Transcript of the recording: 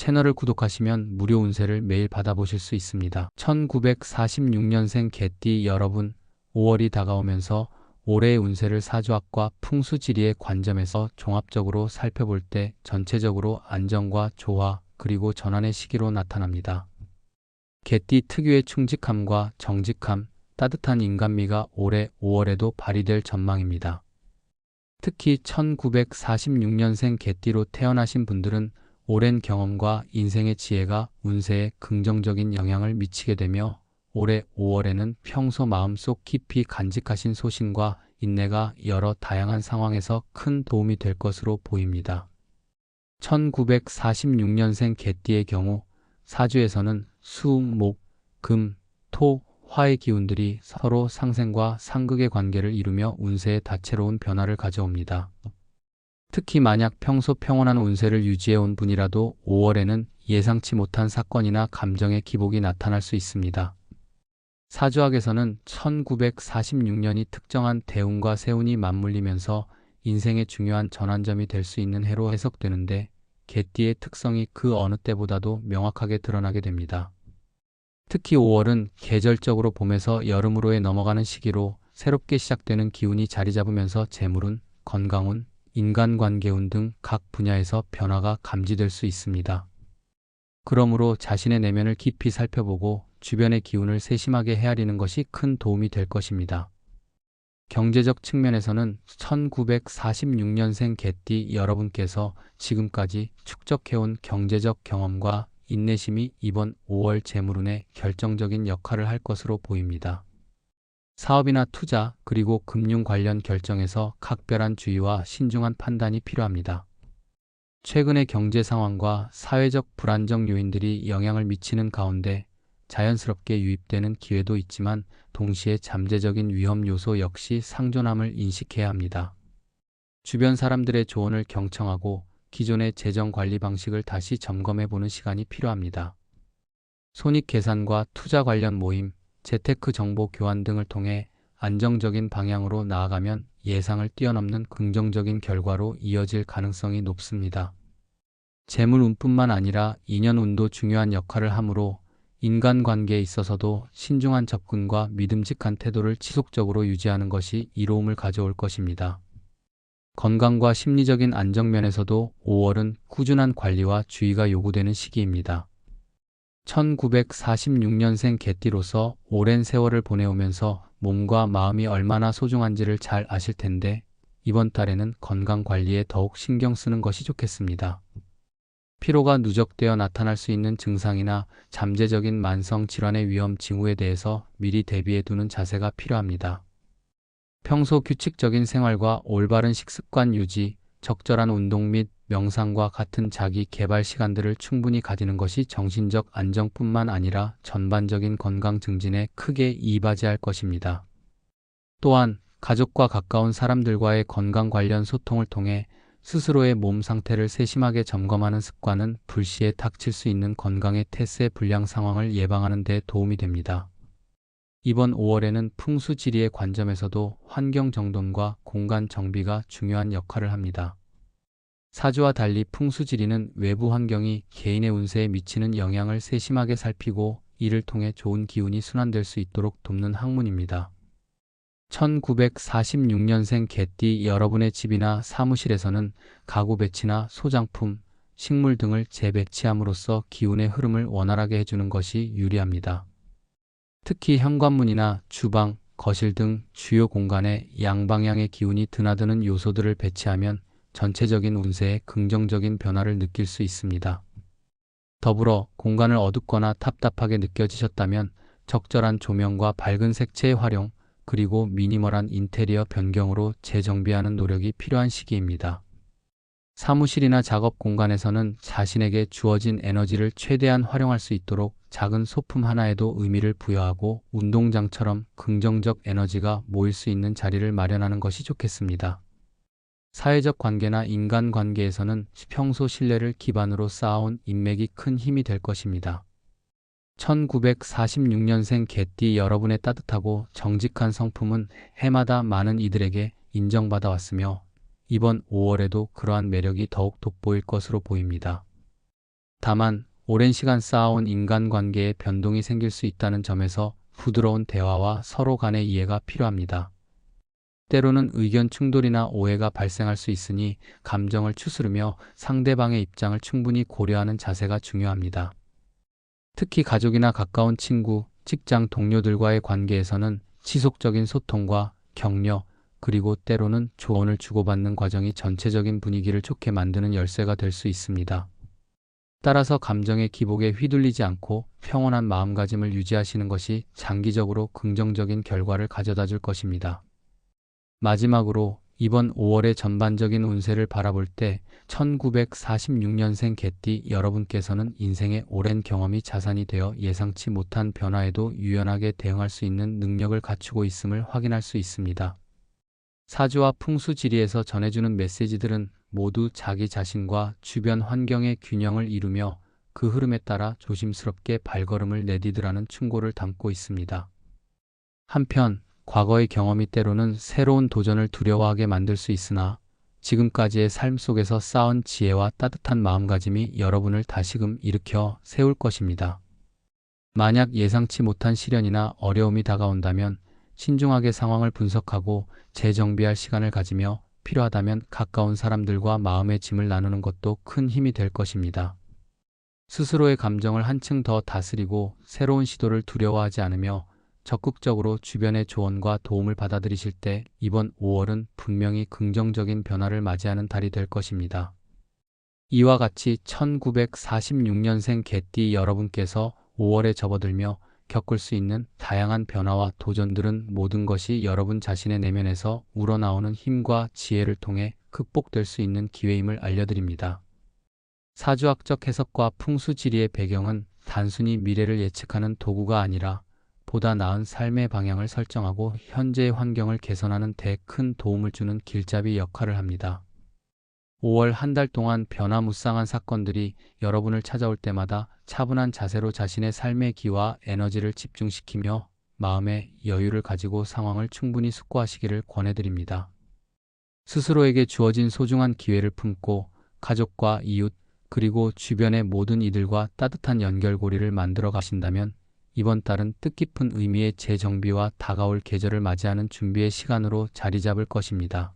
채널을 구독하시면 무료 운세를 매일 받아보실 수 있습니다. 1946년생 개띠 여러분, 5월이 다가오면서 올해의 운세를 사주학과 풍수지리의 관점에서 종합적으로 살펴볼 때 전체적으로 안정과 조화 그리고 전환의 시기로 나타납니다. 개띠 특유의 충직함과 정직함, 따뜻한 인간미가 올해 5월에도 발휘될 전망입니다. 특히 1946년생 개띠로 태어나신 분들은 오랜 경험과 인생의 지혜가 운세에 긍정적인 영향을 미치게 되며 올해 5월에는 평소 마음속 깊이 간직하신 소신과 인내가 여러 다양한 상황에서 큰 도움이 될 것으로 보입니다. 1946년생 개띠의 경우 사주에서는 수, 목, 금, 토, 화의 기운들이 서로 상생과 상극의 관계를 이루며 운세에 다채로운 변화를 가져옵니다. 특히 만약 평소 평온한 운세를 유지해온 분이라도 5월에는 예상치 못한 사건이나 감정의 기복이 나타날 수 있습니다. 사주학에서는 1946년이 특정한 대운과 세운이 맞물리면서 인생의 중요한 전환점이 될 수 있는 해로 해석되는데 개띠의 특성이 그 어느 때보다도 명확하게 드러나게 됩니다. 특히 5월은 계절적으로 봄에서 여름으로의 넘어가는 시기로 새롭게 시작되는 기운이 자리 잡으면서 재물운, 건강운, 인간관계운 등 각 분야에서 변화가 감지될 수 있습니다. 그러므로 자신의 내면을 깊이 살펴보고 주변의 기운을 세심하게 헤아리는 것이 큰 도움이 될 것입니다. 경제적 측면에서는 1946년생 개띠 여러분께서 지금까지 축적해온 경제적 경험과 인내심이 이번 5월 재물운에 결정적인 역할을 할 것으로 보입니다. 사업이나 투자 그리고 금융 관련 결정에서 각별한 주의와 신중한 판단이 필요합니다. 최근의 경제 상황과 사회적 불안정 요인들이 영향을 미치는 가운데 자연스럽게 유입되는 기회도 있지만 동시에 잠재적인 위험 요소 역시 상존함을 인식해야 합니다. 주변 사람들의 조언을 경청하고 기존의 재정 관리 방식을 다시 점검해 보는 시간이 필요합니다. 손익 계산과 투자 관련 모임, 재테크 정보 교환 등을 통해 안정적인 방향으로 나아가면 예상을 뛰어넘는 긍정적인 결과로 이어질 가능성이 높습니다. 재물운뿐만 아니라 인연운도 중요한 역할을 하므로 인간관계에 있어서도 신중한 접근과 믿음직한 태도를 지속적으로 유지하는 것이 이로움을 가져올 것입니다. 건강과 심리적인 안정면에서도 5월은 꾸준한 관리와 주의가 요구되는 시기입니다. 1946년생 개띠로서 오랜 세월을 보내오면서 몸과 마음이 얼마나 소중한지를 잘 아실 텐데 이번 달에는 건강 관리에 더욱 신경 쓰는 것이 좋겠습니다. 피로가 누적되어 나타날 수 있는 증상이나 잠재적인 만성 질환의 위험 징후에 대해서 미리 대비해 두는 자세가 필요합니다. 평소 규칙적인 생활과 올바른 식습관 유지, 적절한 운동 및 명상과 같은 자기 개발 시간들을 충분히 가지는 것이 정신적 안정뿐만 아니라 전반적인 건강 증진에 크게 이바지할 것입니다. 또한 가족과 가까운 사람들과의 건강 관련 소통을 통해 스스로의 몸 상태를 세심하게 점검하는 습관은 불시에 닥칠 수 있는 건강의 태세 불량 상황을 예방하는 데 도움이 됩니다. 이번 5월에는 풍수 지리의 관점에서도 환경 정돈과 공간 정비가 중요한 역할을 합니다. 사주와 달리 풍수지리는 외부 환경이 개인의 운세에 미치는 영향을 세심하게 살피고 이를 통해 좋은 기운이 순환될 수 있도록 돕는 학문입니다. 1946년생 개띠 여러분의 집이나 사무실에서는 가구 배치나 소장품, 식물 등을 재배치함으로써 기운의 흐름을 원활하게 해주는 것이 유리합니다. 특히 현관문이나 주방, 거실 등 주요 공간에 양방향의 기운이 드나드는 요소들을 배치하면 전체적인 운세에 긍정적인 변화를 느낄 수 있습니다. 더불어 공간을 어둡거나 답답하게 느껴지셨다면 적절한 조명과 밝은 색채의 활용, 그리고 미니멀한 인테리어 변경으로 재정비하는 노력이 필요한 시기입니다. 사무실이나 작업 공간에서는 자신에게 주어진 에너지를 최대한 활용할 수 있도록 작은 소품 하나에도 의미를 부여하고 운동장처럼 긍정적 에너지가 모일 수 있는 자리를 마련하는 것이 좋겠습니다. 사회적 관계나 인간 관계에서는 평소 신뢰를 기반으로 쌓아온 인맥이 큰 힘이 될 것입니다. 1946년생 개띠 여러분의 따뜻하고 정직한 성품은 해마다 많은 이들에게 인정받아 왔으며 이번 5월에도 그러한 매력이 더욱 돋보일 것으로 보입니다. 다만 오랜 시간 쌓아온 인간관계에 변동이 생길 수 있다는 점에서 부드러운 대화와 서로 간의 이해가 필요합니다. 때로는 의견 충돌이나 오해가 발생할 수 있으니 감정을 추스르며 상대방의 입장을 충분히 고려하는 자세가 중요합니다. 특히 가족이나 가까운 친구, 직장 동료들과의 관계에서는 지속적인 소통과 격려, 그리고 때로는 조언을 주고받는 과정이 전체적인 분위기를 좋게 만드는 열쇠가 될 수 있습니다. 따라서 감정의 기복에 휘둘리지 않고 평온한 마음가짐을 유지하시는 것이 장기적으로 긍정적인 결과를 가져다 줄 것입니다. 마지막으로 이번 5월의 전반적인 운세를 바라볼 때 1946년생 개띠 여러분께서는 인생의 오랜 경험이 자산이 되어 예상치 못한 변화에도 유연하게 대응할 수 있는 능력을 갖추고 있음을 확인할 수 있습니다. 사주와 풍수 지리에서 전해주는 메시지들은 모두 자기 자신과 주변 환경의 균형을 이루며 그 흐름에 따라 조심스럽게 발걸음을 내디드라는 충고를 담고 있습니다. 한편 과거의 경험이 때로는 새로운 도전을 두려워하게 만들 수 있으나 지금까지의 삶 속에서 쌓은 지혜와 따뜻한 마음가짐이 여러분을 다시금 일으켜 세울 것입니다. 만약 예상치 못한 시련이나 어려움이 다가온다면 신중하게 상황을 분석하고 재정비할 시간을 가지며 필요하다면 가까운 사람들과 마음의 짐을 나누는 것도 큰 힘이 될 것입니다. 스스로의 감정을 한층 더 다스리고 새로운 시도를 두려워하지 않으며 적극적으로 주변의 조언과 도움을 받아들이실 때 이번 5월은 분명히 긍정적인 변화를 맞이하는 달이 될 것입니다. 이와 같이 1946년생 개띠 여러분께서 5월에 접어들며 겪을 수 있는 다양한 변화와 도전들은 모든 것이 여러분 자신의 내면에서 우러나오는 힘과 지혜를 통해 극복될 수 있는 기회임을 알려드립니다. 사주학적 해석과 풍수지리의 배경은 단순히 미래를 예측하는 도구가 아니라 보다 나은 삶의 방향을 설정하고 현재의 환경을 개선하는 데 큰 도움을 주는 길잡이 역할을 합니다. 5월 한 달 동안 변화무쌍한 사건들이 여러분을 찾아올 때마다 차분한 자세로 자신의 삶의 기와 에너지를 집중시키며 마음의 여유를 가지고 상황을 충분히 숙고하시기를 권해드립니다. 스스로에게 주어진 소중한 기회를 품고 가족과 이웃 그리고 주변의 모든 이들과 따뜻한 연결고리를 만들어 가신다면 이번 달은 뜻깊은 의미의 재정비와 다가올 계절을 맞이하는 준비의 시간으로 자리 잡을 것입니다.